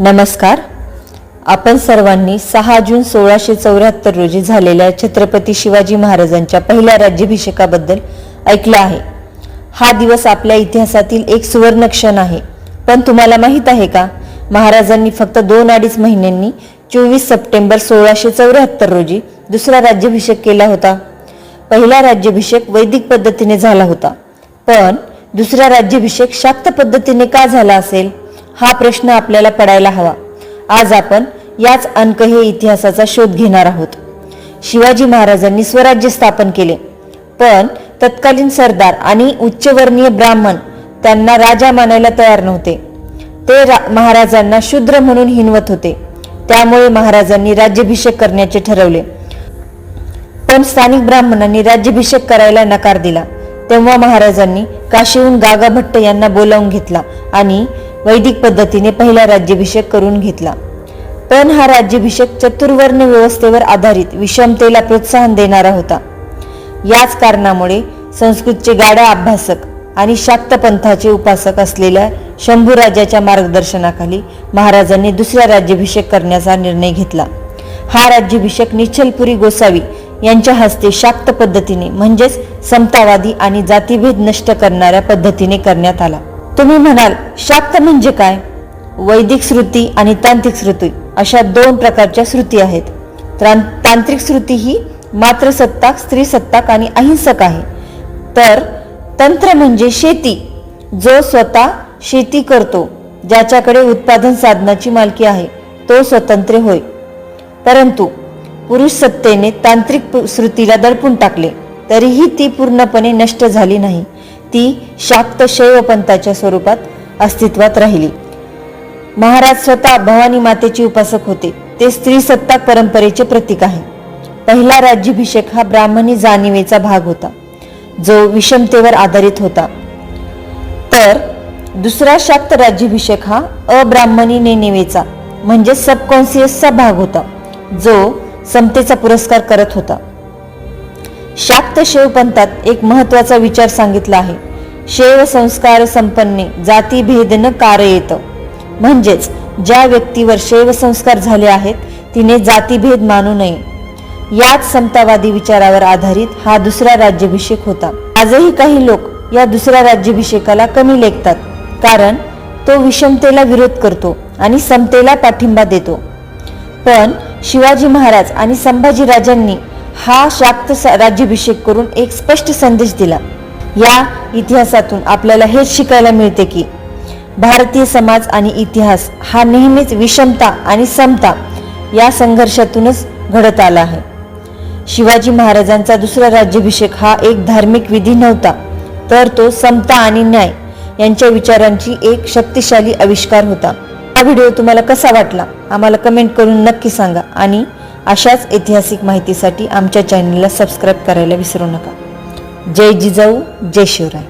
नमस्कार. आपण सर्वांनी सहा जून सोळाशे चौऱ्याहत्तर रोजी झालेल्या छत्रपती शिवाजी महाराजांच्या पहिल्या राज्याभिषेकाबद्दल ऐकलं आहे. हा दिवस आपल्या इतिहासातील एक सुवर्ण क्षण आहे. पण तुम्हाला माहीत आहे का? महाराजांनी फक्त दोन अडीच महिन्यांनी चोवीस सप्टेंबर सोळाशे चौऱ्याहत्तर रोजी दुसरा राज्याभिषेक केला होता. पहिला राज्याभिषेक वैदिक पद्धतीने झाला होता. पण दुसरा राज्याभिषेक शाक्त पद्धतीने का झाला असेल? हा प्रश्न आपल्याला पडायला हवा. आज आपण याच अंक हे इतिहासाचा शोध घेणार आहोत. शिवाजी महाराजांनी स्वराज्य स्थापन केले. पण तत्कालीन सरदार आणि उच्चवर्णीय ब्राह्मण त्यांना राजा मानायला तयार नव्हते. ते महाराजांना शूद्र म्हणून हिनवत होते. त्यामुळे महाराजांनी राज्याभिषेक करण्याचे ठरवले. पण स्थानिक ब्राह्मणांनी राज्याभिषेक करायला नकार दिला. तेव्हा महाराजांनी काशीहून गागा भट्ट यांना बोलावून घेतला आणि वैदिक पद्धतीने पहिला राज्याभिषेक करून घेतला. पण हा राज्याभिषेक चतुर्वर्ण व्यवस्थेवर आधारित विषमतेला प्रोत्साहन देणारा होता. याच कारणामुळे संस्कृतचे गाडा अभ्यासक आणि शाक्त पंथाचे उपासक असलेल्या शंभूराजाच्या मार्गदर्शनाखाली महाराजांनी दुसरा राज्याभिषेक करण्याचा निर्णय घेतला. हा राज्याभिषेक निश्चलपुरी गोसावी यांच्या हस्ते शाक्त पद्धतीने म्हणजेच समतावादी आणि जातीभेद नष्ट करणाऱ्या पद्धतीने करण्यात आला. तुम्ही म्हणाल शाक्त म्हणजे काय? वैदिक श्रुती आणि तांत्रिक श्रुती अशा दोन प्रकारच्या श्रुती आहेत. तांत्रिक श्रुती ही मात्र सत्ताक आणि अहिंसक आहे. तर तंत्र म्हणजे शेती जो स्वतः शेती करतो ज्याच्याकडे उत्पादन साधनाची मालकी आहे तो स्वतंत्र होय. परंतु पुरुष सत्तेने तांत्रिक श्रुतीला दडपून टाकले तरीही ती पूर्णपणे नष्ट झाली नाही. ती शाक्त शैव पंथाच्या स्वरूपात अस्तित्वात राहिली. महाराज स्वतः भवानी मातेचे उपासक होते. ते स्त्री सत्ताक परंपरेचे प्रतीक आहे. पहिला राज्याभिषेक हा ब्राह्मणी जाणीवेचा भाग होता. जो विषमतेवर आधारित होता. तर दुसरा शाक्त राज्याभिषेक हा अब्राह्मणी नेनेवेचा म्हणजे सबकॉन्सियसचा भाग होता जो समतेचा पुरस्कार करत होता. शाक्त शैवपंथात एक महत्त्वाचा विचार सांगितला आहे. शैव संस्कार संपन्ने जातीभेद न कार येत म्हणजेच ज्या व्यक्तीवर शैव संस्कार झाले आहेत तिने जातीभेद मानू नये. याच समतावादी विचारावर आधारित हा दुसरा राज्याभिषेक होता. आजही काही लोक या दुसऱ्या राज्याभिषेकाला कमी लेखतात कारण तो विषमतेला विरोध करतो आणि समतेला पाठिंबा देतो. पण शिवाजी महाराज आणि संभाजी राजांनी हा शाक्त स- राज्याभिषेक करून एक स्पष्ट संदेश दिला. या इतिहासातून आपल्याला हेच शिकायला मिळते की भारतीय समाज आणि इतिहास हा नेहमीच विषमता आणि समता या संघर्षातूनच घडत आला आहे. शिवाजी महाराजांचा दुसरा राज्याभिषेक हा एक धार्मिक विधी नव्हता तर तो समता आणि न्याय यांच्या विचारांची एक शक्तिशाली आविष्कार होता. हा व्हिडिओ तुम्हाला कसा वाटला? आम्हाला कमेंट करून नक्की सांगा आणि अशाच ऐतिहासिक माहितीसाठी आमच्या चॅनलला सबस्क्राईब करायला विसरू नका. जय जिजाऊ जय शिवराय.